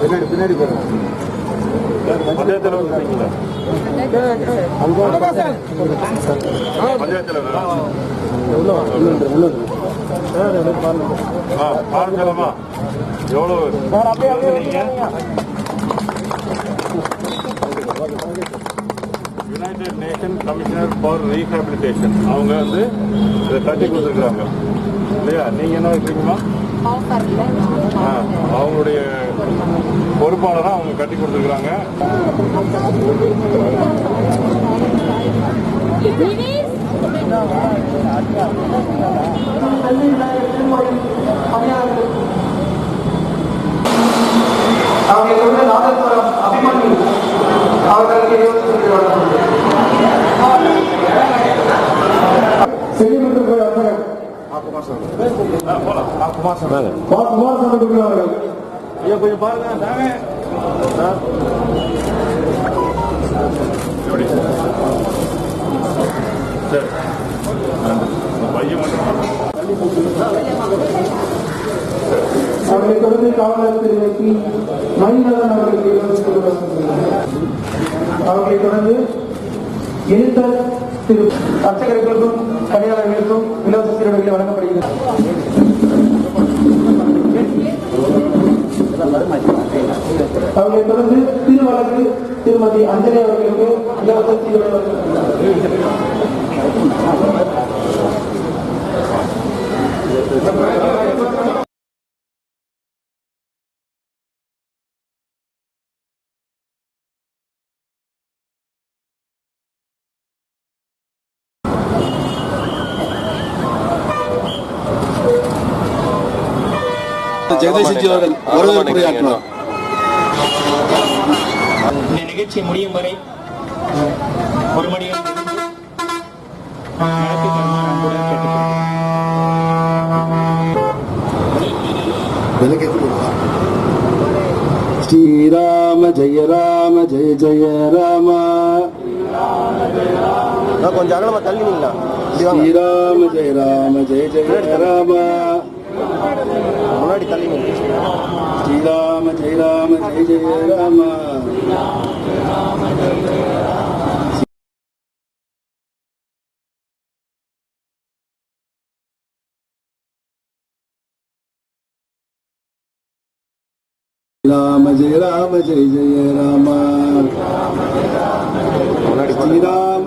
பின்னாடி பின்னாடி பஞ்சாயத்து பாருங்கம்மா. எவ்வளோ United Nation commissioner for rehabilitation அவங்க வந்து இதை கட்டி கொடுத்துருக்குறாங்க. இல்லையா? நீங்க என்ன இருக்கீங்கம்மா அவங்களுடைய பொறுப்பாளராக அவங்க கட்டி கொடுத்துருக்குறாங்க. அவங்களை கொண்டு நாதஸ்வரம் அபிமன்யு அவர்களுக்கு இருபத்தி செல்லிமன்ற வர்த்தகர் ஆ, போலாம் குமாரசாமி குரு அவர்கள் ஐயா கொஞ்சம் பாருங்க நாங்க சார் எப்படி சரி அந்த பையன் மட்டும் அவர்களை தொடர்ந்து காவலர் திரு பி மணிநலன் அவர்களுக்கு இருபத்தி அவர்களை தொடர்ந்து இருந்த திரு அர்ச்சகர்களுக்கும் பணியாளர்களுக்கும் இலவச சீருடைகளை வழங்கப்படுகிறது. அவர்களை தொடர்ந்து திருவழக்கு திருமதி அஞ்சலி அவர்களுக்கு இலவச சீருடை வழங்கப்படுகிறது ஜெகதீஷ் அவர்கள் வரவேற்புரையாற்றினார் இந்த நிகழ்ச்சி முடியும் வரை ஒரு மணியில். ஸ்ரீராம ஜெய ராம ஜெய ஜெய ராம. கொஞ்சம் அகலமா தள்ளி ஸ்ரீராம ஜெய ராம ஜெய ஜெய ராம. முன்னாடி தள்ளி நின்று ஸ்ரீராம ஜெய ஜெய ராம. ராம ஜெய ராம. ஜெய ஜெய ராம ஸ்ரீராம.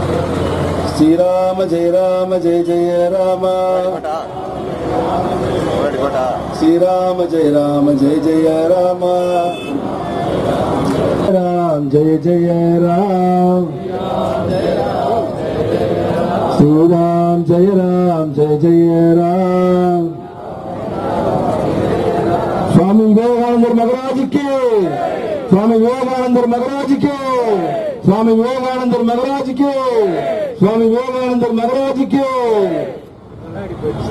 శ్రీరామ జయ రామ జయ జయ రామ. శ్రీరామ జయ రామ జయ జయ రామ. రామ జయ జయ రామ. శ్రీరామ జయ రామ జయ జయ రామ. స్వామి వివేకానంద మహారాజుకి స్వామి వివేకానందర్ మగరాజుకి స్వామి వివేకానందర్ మగరాజుకి స్వామి వివేకానందర్ మగరాజుకి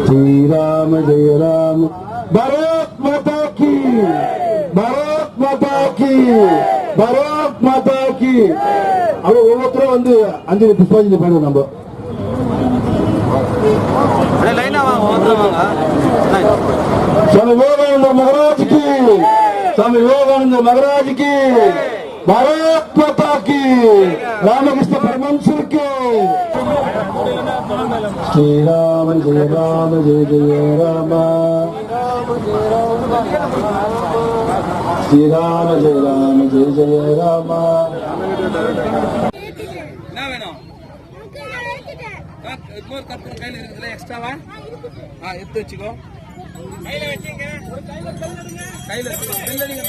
శ్రీరామ జయ రామ భారత్ మాతాకి భారత్ మాతాకి భారత్ మాతాకి அவன் ஒவ்வொருத்தரும் வந்து அஞ்சலி புஷ்பாஞ்சலி பாடுவோம் நம்ம சுவாமி விவேகானந்தர் மகராஜுக்கு स्वामी विवेकानंद महाराज की भारत माता की रामकृष्ण परमहंसर के श्री राम जय राम जय जय राम श्री राम जय राम जय जय राम என்ன வேணும் இன்னொரு கருத்து கையில் இருக்குதுல எக்ஸ்ட்ராவா ஆ எடுத்து வச்சுக்கோ கையில வச்சுங்க. கையில வச்சுக்கோ பெல் அடிங்க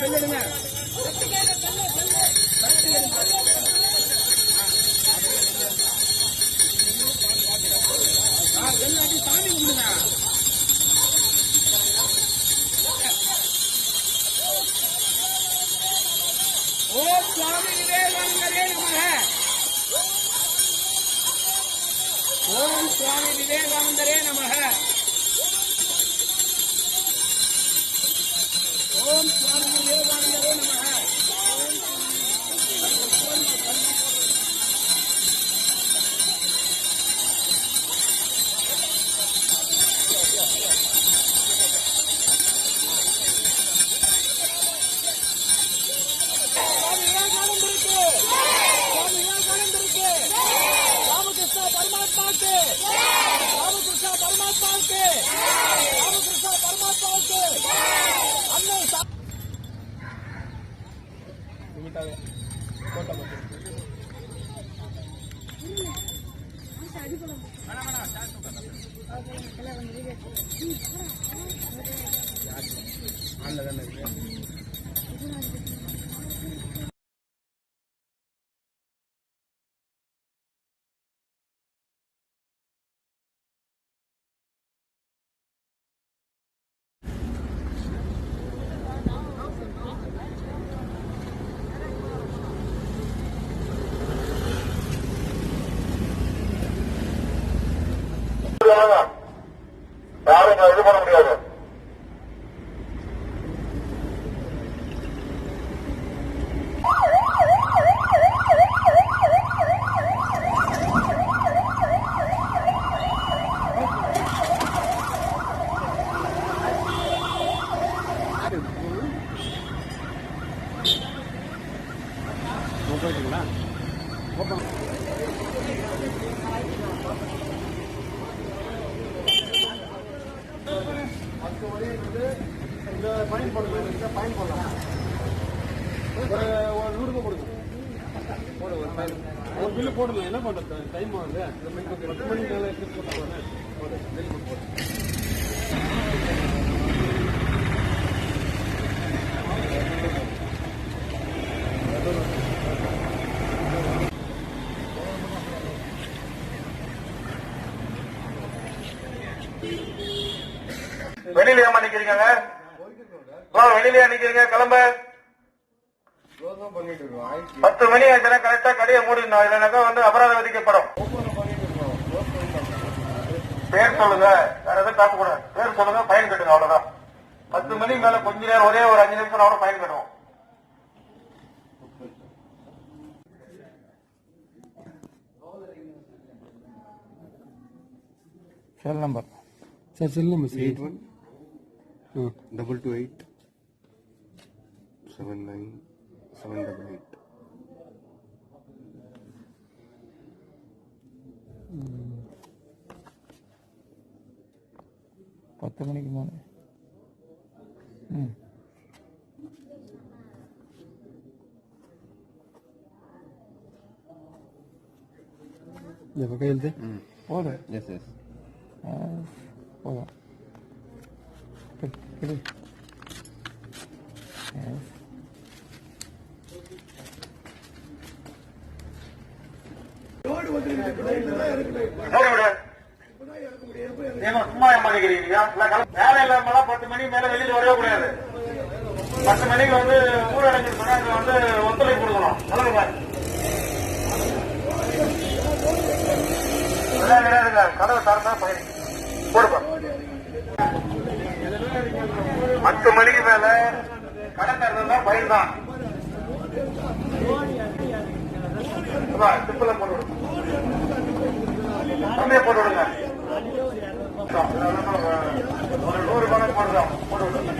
யாரும் இது பண்ண முடியாது இந்த பயன்படுத்த பயன்படலாம் ஒரு ஒரு நூறுபா கொடுங்க போட ஒரு ஃபைல் ஒரு பில்லு போடணும் என்ன பண்ணுறது? டைம் ஆகுது. இந்த மணிக்கு பத்து மணிக்கு மேலே எடுத்து போட்டாங்க போடு பில் போட்டு வெளியில ஏமா நிக்கிறீங்க வெளியில நிக்கிறீங்க கிளம்ப. பத்து மணி ஆச்சுன்னா கரெக்டா கடையை மூடிடணும். இல்லைனாக்கா வந்து அபராதம் விதிக்கப்படும். பேர் சொல்லுங்க. வேற எதுவும் காட்டக்கூடாது பேர் சொல்லுங்க பயன் கட்டுங்க அவ்வளவுதான். பத்து மணிக்கு மேல கொஞ்ச நேரம் ஒரே ஒரு அஞ்சு நிமிஷம் அவரோட பயன் கட்டுவோம். Cell number sir cell number eight one double two eight seven nine seven double eight പത്ത് മണിക്ക് മോനെ ജപൊക്കെ എഴുതി പോരെ യെസ് യെസ് പോകാം சும்மா ஏமாதிக்கிறீங்க வேலை இல்லாமலாம் பத்து மணிக்கு மேல வெளியில வரவே கூடாது. பத்து மணிக்கு வந்து ஊரடங்கு சொன்னா வந்து ஒத்துழைப்பு கொடுக்கணும். சொல்லுங்க இதெல்லாம் கிடையாதுங்க கதவை திறந்தா பயணி போடுப்பா பத்து மணிக்கு மேல கடை திறந்தா பயிர் தான் சிப்பில போட்டு கம்மியா போட்டு விடுங்க ஒரு நூறு பணம் போடுறோம். போட்டு விடுங்க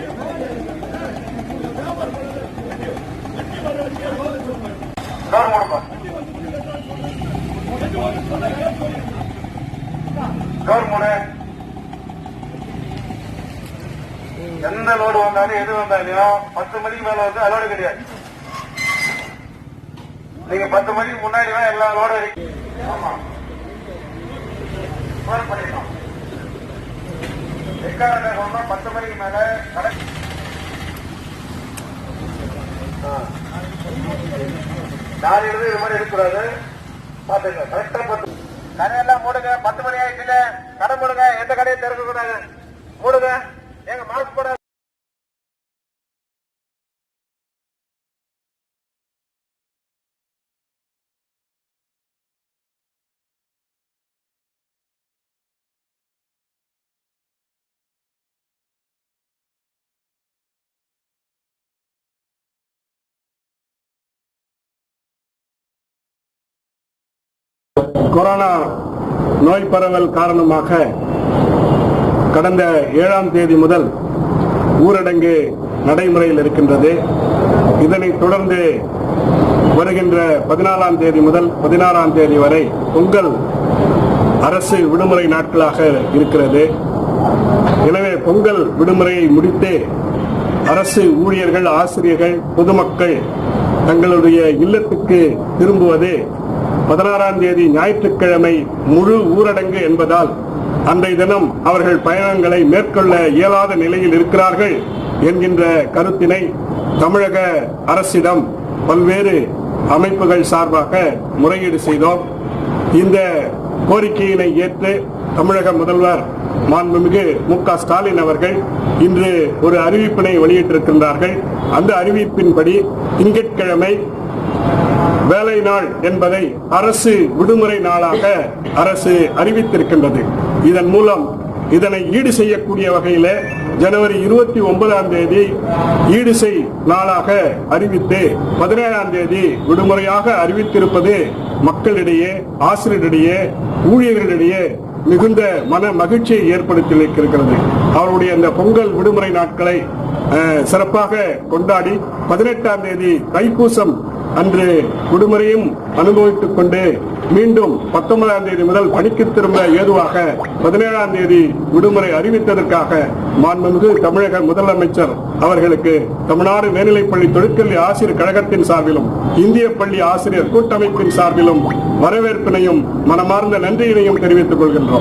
எந்த லோடு வந்தாலும் எது வந்தாலும் பத்து மணிக்கு மேல வந்து அலோடு கிடையாது. நீங்க பத்து மணிக்கு முன்னாடி தான் எல்லா லோடும் இருக்கு. பண்ணிடணும் பத்து மணிக்கு மேல கடை நாலு எழுது இது மாதிரி இருக்கக்கூடாது பாத்துங்க கரெக்டா பத்து கடையெல்லாம் மூடுங்க. பத்து மணி ஆயிடுச்சுல கடை மூடுங்க எந்த கடையும் திறக்க கூடாது மூடுங்க. எங்க மாஸ்க் போட கொரோனா நோய் பரவல் காரணமாக கடந்த ஏழாம் தேதி முதல் ஊரடங்கு நடைமுறையில் இருக்கின்றது. இதனைத் தொடர்ந்து வருகின்ற பதினாலாம் தேதி முதல் பதினாறாம் தேதி வரை பொங்கல் அரசு விடுமுறை நாட்களாக இருக்கிறது. எனவே பொங்கல் விடுமுறையை முடித்து அரசு ஊழியர்கள் ஆசிரியர்கள் பொதுமக்கள் தங்களுடைய இல்லத்துக்கு திரும்புவது பதினாறாம் தேதி ஞாயிற்றுக்கிழமை முழு ஊரடங்கு என்பதால் அன்றைய தினம் அவர்கள் பயணங்களை மேற்கொள்ள இயலாத நிலையில் இருக்கிறார்கள் என்கின்ற கருத்தினை தமிழக அரசிடம் பல்வேறு அமைப்புகள் சார்பாக முறையீடு செய்தோம். இந்த கோரிக்கையினை ஏற்று தமிழக முதல்வர் மாண்புமிகு மு க ஸ்டாலின் அவர்கள் இன்று ஒரு அறிவிப்பினை வெளியிட்டிருக்கின்றார்கள். அந்த அறிவிப்பின்படி திங்கட்கிழமை வேலை நாள் என்பதை அரசு விடுமுறை நாளாக அரசு அறிவித்திருக்கின்றது. இதன் மூலம் இதனை ஈடு செய்யக்கூடிய வகையில ஜனவரி இருபத்தி ஒன்பதாம் தேதி ஈடு செய் நாளாக அறிவித்து பதினேழாம் தேதி விடுமுறையாக அறிவித்திருப்பது மக்களிடையே ஆசிரியரிடையே ஊழியர்களிடையே மிகுந்த மன மகிழ்ச்சியை ஏற்படுத்தி இருக்கிறது அவருடைய இந்த பொங்கல் விடுமுறை நாட்களை அஹ், சிறப்பாக கொண்டாடி பதினெட்டாம் தேதி தைப்பூசம் அன்று விடுமுறையும் அனுபவித்துக் கொண்டு மீண்டும் பத்தொன்பதாம் தேதி முதல் பணிக்கு திரும்ப ஏதுவாக பதினேழாம் தேதி விடுமுறை அறிவித்ததற்காக மாண்புமிகு தமிழக முதலமைச்சர் அவர்களுக்கு தமிழ்நாடு மேல்நிலைப்பள்ளி தொழிற்கல்வி ஆசிரியர் கழகத்தின் சார்பிலும் இந்திய பள்ளி ஆசிரியர் கூட்டமைப்பின் சார்பிலும் வரவேற்பினையும் மனமார்ந்த நன்றியினையும் தெரிவித்துக் கொள்கின்றோம்.